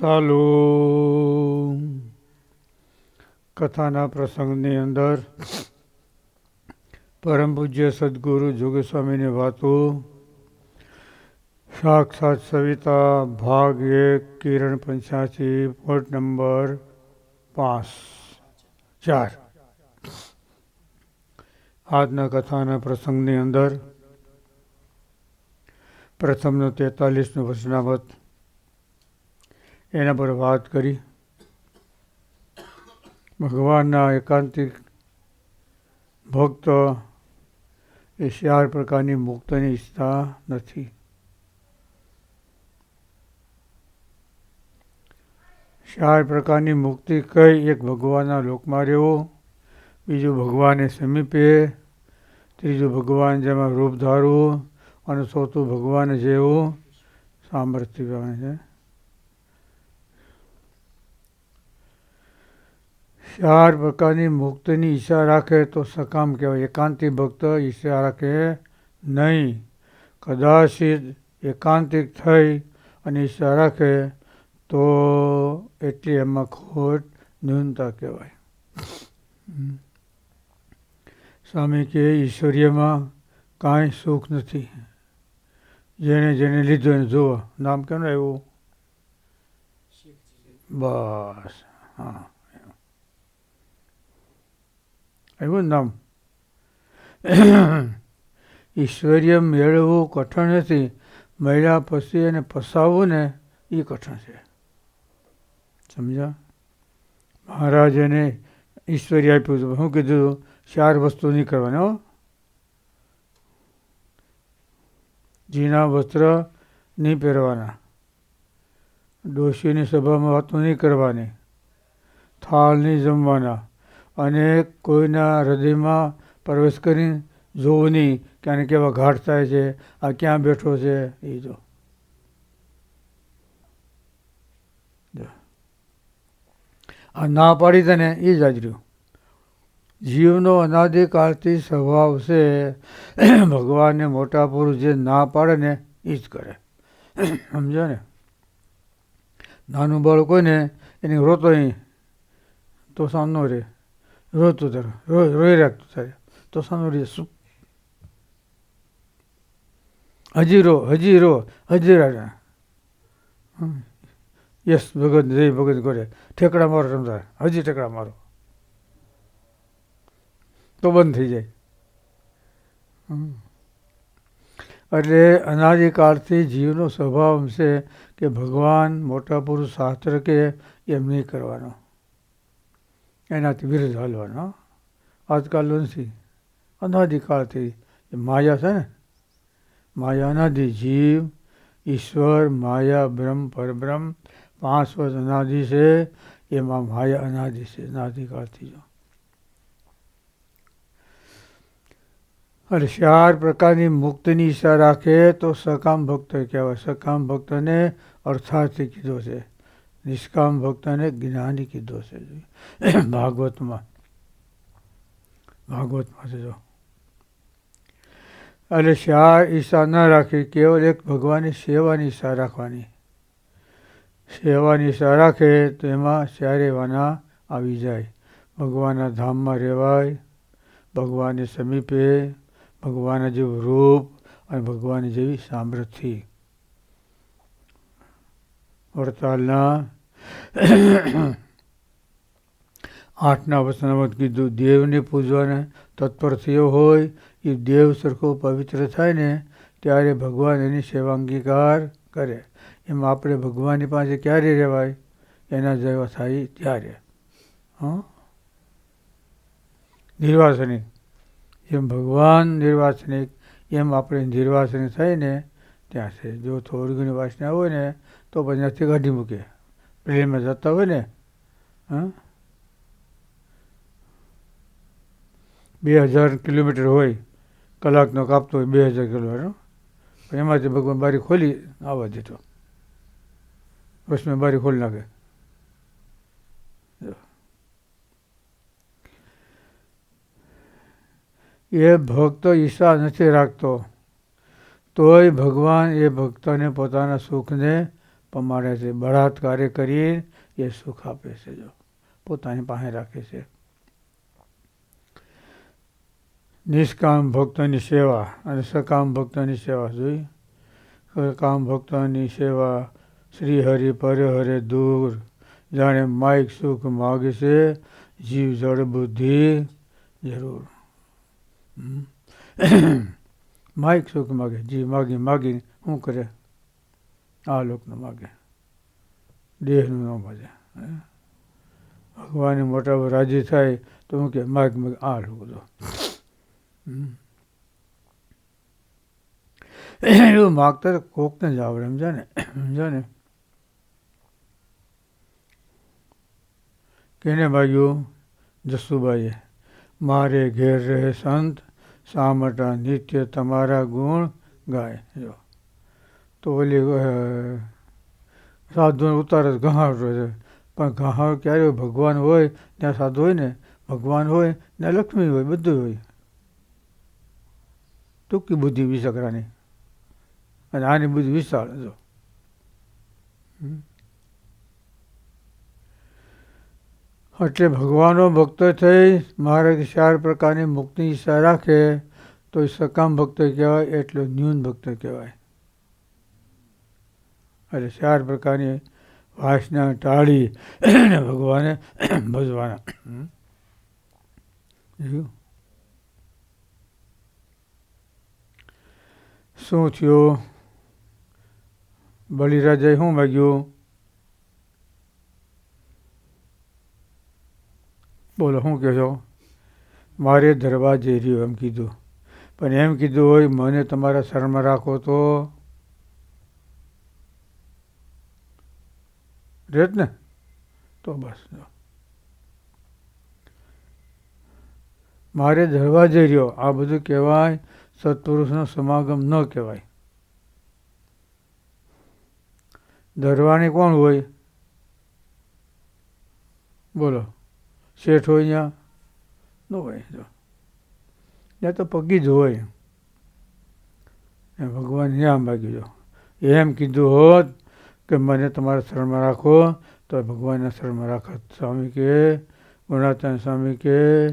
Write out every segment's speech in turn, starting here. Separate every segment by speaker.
Speaker 1: સાલું કથાના પ્રસંગની અંદર પરમ પૂજ્ય સદગુરુ જોગસ્વામીની વાતો. સાક્ષાત સવિતા, ભાગ એક, કિરણ પંચ્યાસી પોર્ટ નંબર પાંચ, ચાર. આજના કથાના પ્રસંગની અંદર પ્રથમનો તેતાલીસનું વચનામત એના પર વાત કરી. ભગવાનના એકાંતિક ભક્ત એ ચાર પ્રકારની મુક્તની ઈચ્છતા નથી. ચાર પ્રકારની મુક્તિ કઈ? એક ભગવાનના લોકમાં રહેવું, બીજું ભગવાનને સમીપે, ત્રીજું ભગવાન જેમાં રૂપ ધારવું અને ચોથું ભગવાન જેવું સામર્થ્ય છે. ચાર પ્રકારની મુક્તિની ઈચ્છા રાખે તો સકામ કહેવાય. એકાંતિક ભક્ત ઈચ્છા રાખે નહીં. કદાચિત એકાંતિક થઈ અને ઈચ્છા રાખે તો એટલી એમાં ખોટ ન્યૂનતા કહેવાય. સ્વામી કે ઈશ્વર્યમાં કાંઈ સુખ નથી. જેને જેને લીધો એને જુઓ નામ કેમ ને એવું બસ. હા. એવું નામ ઈશ્વર્ય મેળવવું કઠણ નથી. મહિલા પછી એને ફસાવવું ને એ કઠણ છે. સમજા મહારાજને ઈશ્વર્ય આપ્યું હતું. શું કીધું ચાર વસ્તુ નહીં કરવાની, હો. જીના વસ્ત્ર નહીં પહેરવાના. ડોશીની સભામાં વાતો નહીં કરવાની. થાળ નહીં જમવાના. અને કોઈના હૃદયમાં પ્રવેશ કરી જોવું નહીં કે કેવા ઘાટ થાય છે, આ ક્યાં બેઠો છે, એ જો. આ ના પાડી તને એ જ હાજર્યું જીવનો અનાદિકાળથી સ્વભાવ છે, ભગવાનને મોટા પુરુષ જે ના પાડે ને, એ જ કરે. સમજો ને? નાનું બાળક હોય ને એને રોતો તો સામનો રહે. રોતું તારે રોઈ રાખતું તારે તો સાનું રે શું હજી રો હજી રો હજી રાજા યસ ભગત જય ભગત કરે ઠેકડા મારો રમતા હજી ઠેકડા મારો તો બંધ થઈ જાય એટલે અનાદિકાળથી જીવનો સ્વભાવ છે કે ભગવાન મોટા પુરુષ શાસ્ત્ર કે એમ નહીં કરવાનો એનાથી વિરુદ્ધ હાલવાનો. આજકાલ નથી અનાદિકાળથી માયા છે ને, માયા અનાદિ જીવ, ઈશ્વર, માયા બ્રહ્મ, પરબ્રહ્મ, પાંચ વર્ષ અનાદિ છે, એમાં માયા અનાદિ છે અનાદિકાળથી જો. અને ચાર પ્રકારની મુક્તિની ઈચ્છા રાખે તો સકામ ભક્ત કહેવાય. સકામ ભક્તને અર્થાર્થી કીધો છે. નિષ્કામ ભક્તને જ્ઞાની કીધો છે. ભાગવતમાં ભાગવતમાં છે જો. એટલે શા ઈચ્છા ન રાખી, કેવલ એક ભગવાનની સેવાની ઈચ્છા રાખવાની. સેવાની ઈચ્છા રાખે તો એમાં ચારે વાના આવી જાય. ભગવાનના ધામમાં રહેવાય, ભગવાનની સમીપે ભગવાન જેવું રૂપ અને ભગવાન જેવી સામર્થ્ય વડતાલના આઠના વચનામાં કીધું, દેવને પૂજવાને તત્પર થયો હોય, એ દેવ સરખો પવિત્ર થાય ને, ત્યારે ભગવાન એની સેવા અંગીકાર કરે. એમ આપણે ભગવાનની પાસે ક્યારે રહેવાય? એના જેવા થાય ત્યારે. હં? નિર્વાસનિક એમ ભગવાન નિર્વાસનિક, એમ આપણે નિર્વાસનિક થઈને ત્યાં છે. જો થોડી વાસના હોય ને, તો પછી કાઢી મૂકે. પ્લેનમાં જતા હોય ને હા બે હજાર કિલોમીટર હોય કલાકનો કાપતો હોય બે હજાર કિલોમીટર એમાંથી ભગવાન બારી ખોલી આવવા દીધો બસમાં બારી ખોલી નાખે એ ભક્ત ઈચ્છા નથી રાખતો તોય ભગવાન એ ભક્તને પોતાના સુખને પમાડે છે, બળાત્કારે કરી એ સુખ આપે છે જો. પોતાની પાસે રાખે છે. નિષ્કામ ભક્તોની સેવા અને સકામ ભક્તોની સેવા જોઈ. સકામ ભક્તોની સેવા શ્રી હરિ પર હરે દૂર. જાણે માઇક સુખ માગે છે, જીવ જળ બુદ્ધિ જરૂર. માઇક સુખ માગે જીવ માગી માગી શું કરે? આ લોકનું માગે દેહનું ન માગે હે? ભગવાનની મોટા રાજી થાય તો હું કે માગ માગ આ લોકો તો. એવું માગતા તો કોકને જ આવડે સમજા ને સમજા ને કેને માગ્યું જસુભાઈએ, મારે ઘેર રહે સંત, સામટા નિત્ય તમારા ગુણ ગાય. જો તો ઓલી સાધુ સાધુને ઉતારે ગહાણ રહે પણ ઘહાડ ક્યારે? ભગવાન હોય, ત્યાં સાધુ હોય ને, ભગવાન હોય ને લક્ષ્મી હોય બધું હોય. ટૂંકી બુદ્ધિ વિસકરાની અને આની બુદ્ધિ વિશાળ જો. એટલે ભગવાનનો ભક્ત થઈ, મારે ચાર પ્રકારની મુક્તિ ઈચ્છા રાખે તો સકામ ભક્ત કહેવાય, એટલો ન્યૂન ભક્ત કહેવાય. એટલે ચાર પ્રકારની વાસના ટાળી ભગવાને ભજવાના. શું થયું? બલિરાજાએ શું માગ્યું? બોલો, શું કહો છો? મારે દરવાજે રહ્યો એમ કીધું. પણ એમ કીધું હોય, મને તમારા શરણમાં રાખો તો? રેત ને તો બસ. મારે દરવાજે રહ્યો. આ બધું કહેવાય, સત્પુરુષનો સમાગમ ન કહેવાય. દરવાની કોણ હોય? બોલો. શેઠ હોય ત્યાં ન હોય, જો. ત્યાં તો પગી જ હોય. ભગવાન ત્યાં માગ્યું, જો. એમ કીધું હોત કે મને તમારા શરણમાં રાખો, તો ભગવાનના શરણમાં રાખત. સ્વામી કે ગુણાતન સ્વામી કે,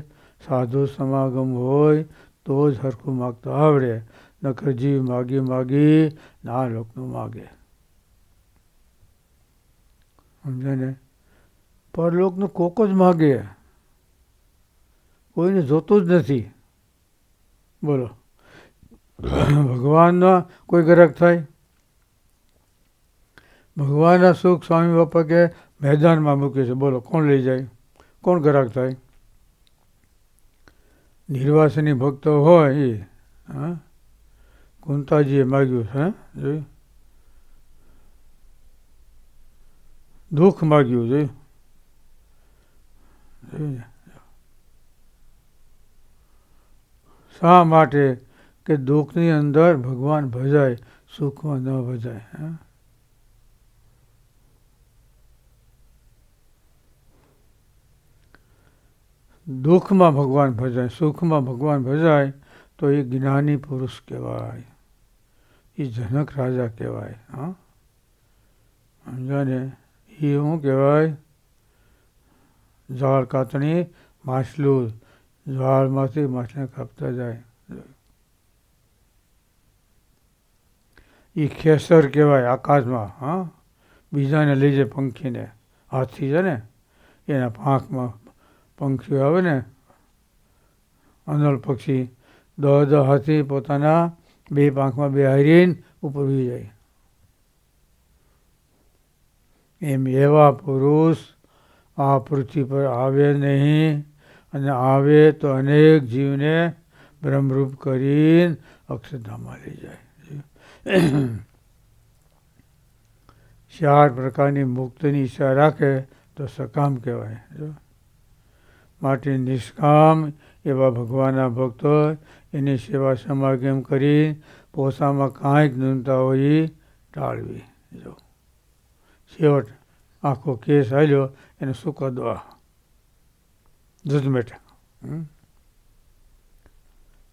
Speaker 1: સાધુ સમાગમ હોય, તો જ હરખું માગતો આવડે. નકર જીવ માગી માગી ના લોકનું માગે. સમજે ને? પરલોકનું કોક જ માગે. કોઈને જોતું જ નથી. બોલો. ભગવાનના કોઈ ગ્રાહક થાય? ભગવાનના સુખ સ્વામી બાપા કે મેદાનમાં મૂકી છે. બોલો, કોણ લઈ જાય? કોણ ગ્રાહક થાય? નિર્વાસની ભક્તો હોય એ હા? કુંતાજીએ માગ્યું છે? જોયું? દુઃખ માગ્યું, જોયું? જોયું? શા માટે? કે દુઃખની અંદર ભગવાન ભજાય, સુખમાં ન ભજાય, હે? દુઃખમાં ભગવાન ભજાય, સુખમાં ભગવાન ભજાય, તો એ જ્ઞાની પુરુષ કહેવાય. એ જનક રાજા કહેવાય, હા. સમજાને? એ શું કહેવાય? ઝાડ કાતણી, માછલું. ઝાડમાંથી માછલી કાપતા જાય. એ ખેસર કહેવાય આકાશમાં, હા. બીજાને લઈ જાય પંખીને હાથી છે ને, એના પાંખમાં પંખીઓ આવે ને અનલ પક્ષી દહ દહ હાથી પોતાના બે પાંખમાં બે હારીને ઉપર ઉડી જાય. એમ એવા પુરુષ આ પૃથ્વી પર આવે નહીં અને આવે તો અનેક જીવને બ્રહ્મરૂપ કરીને અક્ષરધામમાં લઈ જાય. ચાર પ્રકારની મુક્તિની ઈચ્છા રાખે તો સકામ કહેવાય. જો માટે નિષ્કામ એવા ભગવાનના ભક્તો એની સેવા સમાગમ કરી પોતામાં કાંઈક ન્યૂનતા હોય ટાળવી. જો. છેવટ આખો કેસ આવ્યો એને સુકદવા જજમેટ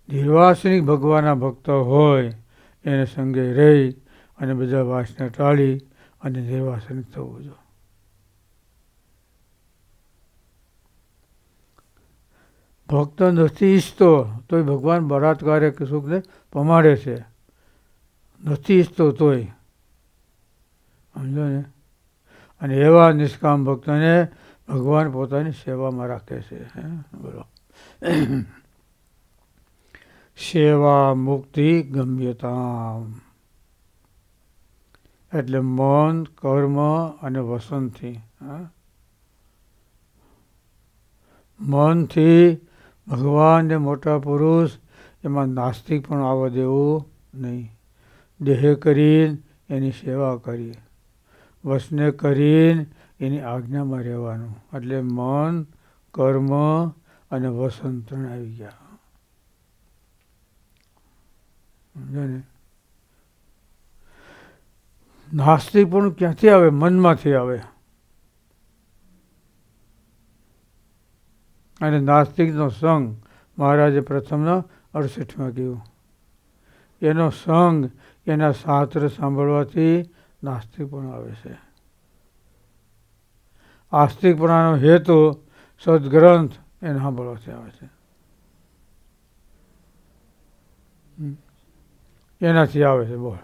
Speaker 1: નિર્વાસનિક ભગવાનના ભક્તો હોય, એને સંગે રહી અને બધા વાસને ટાળી અને નિર્વાસનિક થવું જો ભક્ત નથી ઈચ્છતો તોય ભગવાન બળાત્કારે કે સુખને પમાડે છે. નથી ઈચ્છતો તોય. સમજો ને? અને એવા નિષ્કામ ભક્તને ભગવાન પોતાની સેવામાં રાખે છે, હે? બોલો. સેવા મુક્તિ ગમ્યતા એટલે મન, કર્મ અને વસનથી મનથી ભગવાન જે મોટા પુરુષ, એમાં નાસ્તિક પણ આવવા દેવું નહીં. દેહ કરીને એની સેવા કરી વસને કરીને એની આજ્ઞામાં રહેવાનું. એટલે મન, કર્મ અને વસન આવી ગયા. સમજો નાસ્તિક પણ ક્યાંથી આવે? મનમાંથી આવે. અને નાસ્તિકનો સંગ મહારાજે પ્રથમના અડસઠમાં કહ્યું એનો સંગ એના શાસ્ત્ર સાંભળવાથી નાસ્તિક પણ આવે છે. આસ્તિકપણાનો હેતુ સદગ્રંથ એને સાંભળવાથી આવે છે. એનાથી આવે છે બોલ.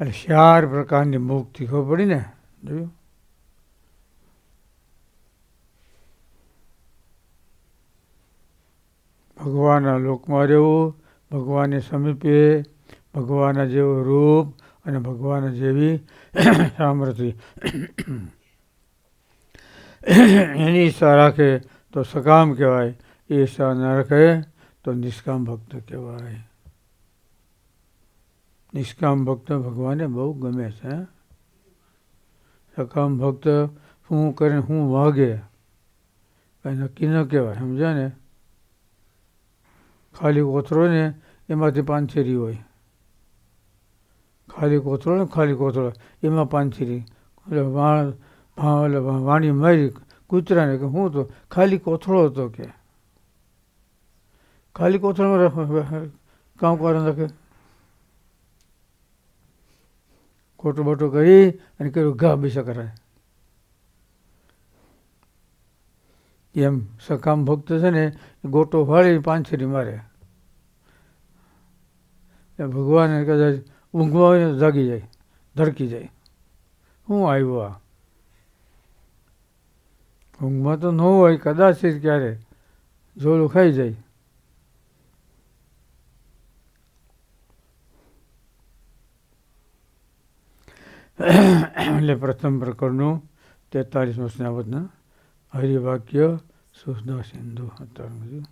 Speaker 1: એટલે ચાર પ્રકારની મુક્તિ ખબર પડી ને? જોયું? ભગવાનના લોકમાં રહેવું, ભગવાનની સમીપે, ભગવાનના જેવું રૂપ અને ભગવાન જેવી સામર્થ્ય. એની ઈચ્છા રાખે તો સકામ કહેવાય, એ ઈચ્છા ન રાખે તો નિષ્કામ ભક્ત કહેવાય. નિષ્કામ ભક્ત ભગવાને બહુ ગમે છે સકામ ભક્ત શું કરે શું વાગે. કંઈ નક્કી ન કહેવાય, સમજ્યા ને? ખાલી કોથળો ને એમાંથી પાંચેરી હોય. ખાલી કોથળો ને ખાલી કોથળો, એમાં પાંચેરી એટલે વાણ એટલે વાણી મારી કૂતરાને કે હું તો ખાલી કોથળો હતો કે. ખાલી કોથળામાં કામ કરવા નાખે ખોટું બોટું કરી અને કર્યું, ઘા બેસા કરાય એમ સકામ ભક્ત છે ને, ગોટો ફાળી પાંછરી મારે. ભગવાન કદાચ ઊંઘમાં જાગી જાય, ધડકી જાય. શું આવ્યું આ? ઊંઘમાં તો ન હોય, કદાચ ક્યારે. જોડું ખાઈ જાય. એટલે પ્રથમ પ્રકરણનું તેતાલીસમું સ્નાવતના હરિવાક્ય સુધા સિંધુ અત્યારે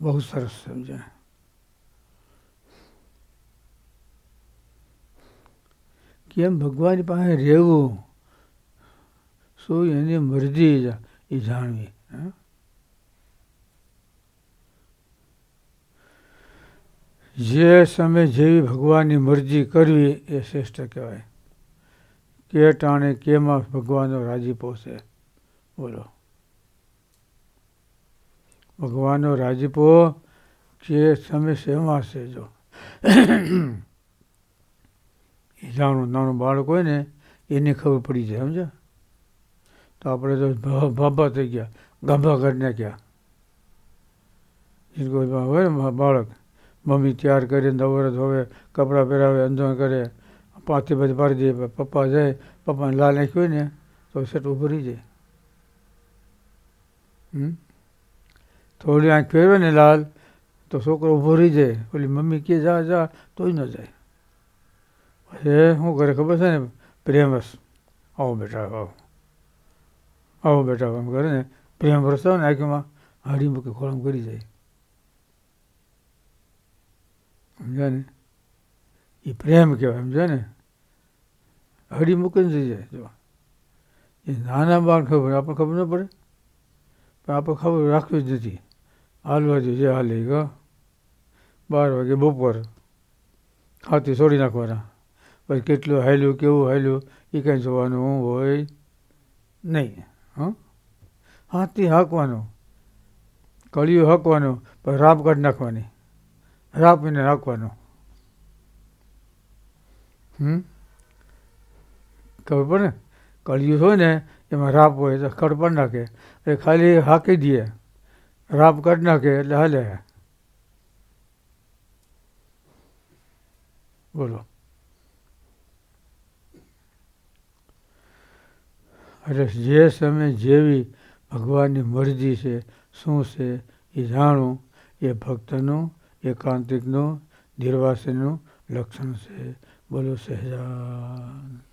Speaker 1: બહુ સરસ સમજાય કેમ ભગવાન પાસે રહેવું? શું એની મરજી એ જાણવી જે સમય જેવી ભગવાનની મરજી કરવી એ શ્રેષ્ઠ કહેવાય. કે ટાણે કેમાં ભગવાનનો રાજીપો છે બોલો. ભગવાનનો રાજીપો કે સમય શેમાં છે જો જાણું નાનું બાળક હોય ને, એને ખબર પડી જાય, સમજ્યા? તો આપણે તો ભાભા થઈ ગયા. ગાભા કરી નાખ્યા હોય ને બાળક? મમ્મી તૈયાર કરે નવરો ધોવે, કપડાં પહેરાવે અંજણ કરે. પાંચથી બધી પાડી દે, પપ્પા જાય, પપ્પાને લાલ નાખી હોય ને, તો સેટ ઊભું રહી જાય. થોડી આંખ ફેરવે ને લાલ, તો છોકરો ઊભો રહી જાય. ઓલી મમ્મી કે, જા જા, તોય ન જાય. પછી શું કરે ખબર છે ને પ્રેમસ આવો બેટા, આવો. આવો બેટા, આમ કરે ને પ્રેમ વરસાવ ને આંખીમાં, હાડી મૂકી ખોળામ કરી જાય. સમજ્યા ને? એ પ્રેમ કહેવાય સમજો ને? હળી મૂકીને જઈ જાય, જો. એ નાના બાળ ખબર આપણને ખબર ન પડે? પણ આપણે ખબર રાખવી જ નથી. હાલવા જોઈએ હાલે ગ બાર વાગે બપોર. હાથી છોડી નાખવાના. પછી કેટલું હાલ્યું, કેવું હાલ્યું એ કાંઈ જોવાનું હોય નહીં, હં. હાથી હાંકવાનું કળિયું હાંકવાનું પણ રાપ કાઢી નાખવાની. રાપીને રાખવાનો. હમ? ખબર પડે? કળિયું હોય ને, એમાં રાપ હોય તો ખડ નાખે. એ ખાલી હાંકી દઈએ રાપ કાઢી નાખે એટલે હાલે. બોલો. એટલે જે સમય જેવી ભગવાનની મરજી છે, શું છે એ જાણો, એ ભક્તનું એકાંતિકનું નિર્વાસનનું લક્ષણ છે. બોલો સહેજાન.